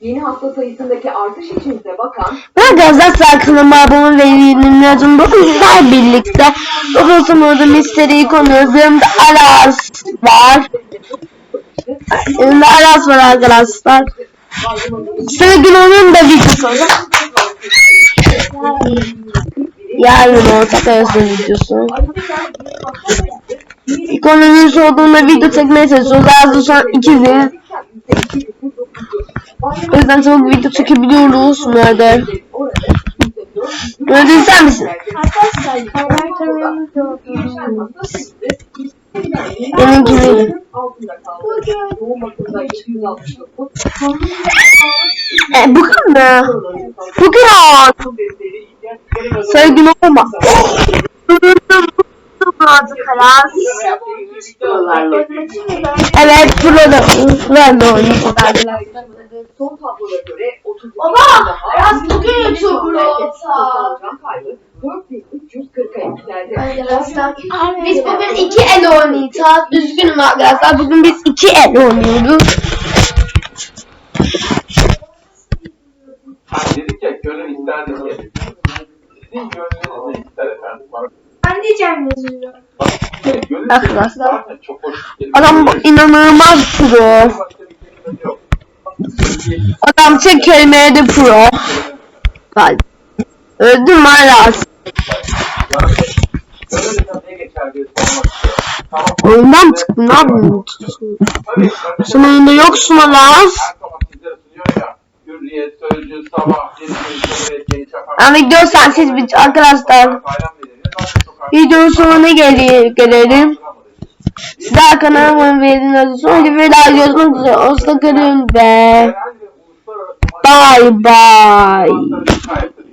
Yeni hasta sayısındaki artış için de bakan Ben Gazete kanalıma abone ve yayınlayacağım. Bugün sizlerle birlikte Uzun Ordu Misteri konumuzda Aras var. Yanında Aras var arkadaşlar. Sevgili onun da videosu olacak. Yarın ortak arasında videosu. Ekonominin olduğunda video çekmeye çalışıyoruz. Arazı şu an ikizi. O yüzden çabuk video çekebiliyoruz. Nerede? Nerede sen misin? Benimki değil. E, bugün mü? Bugün o. Sevgili olma. Evet, burada. Ben de oynayacağım. Son tabloya göre 30 Baba, Aras bugün YouTuber olsa. kaybı 4340'a yükseldi. Arkadaşlar biz bugün iki el oynayacağız. Üzgünüm arkadaşlar. Bugün biz iki el oynuyoruz. Dedik ya gönül ister diye. Sizin gönlünüz de ister efendim. Diyeceğim yazıyor. Arkadaşlar. Adam inanılmaz pro. Adam tek kelimeye de pro. Galiba. Öldüm hala. Oyundan mı çıktın? Ne yapıyorsun? Tabii. Sen oyunda yoksun Şafak. Yani video sensiz bir arkadaşlar. Videonun sonuna gel gelelim. Sizler kanalıma verin. Sonraki videoda görüşmek üzere. Hoşçakalın ve bye bye.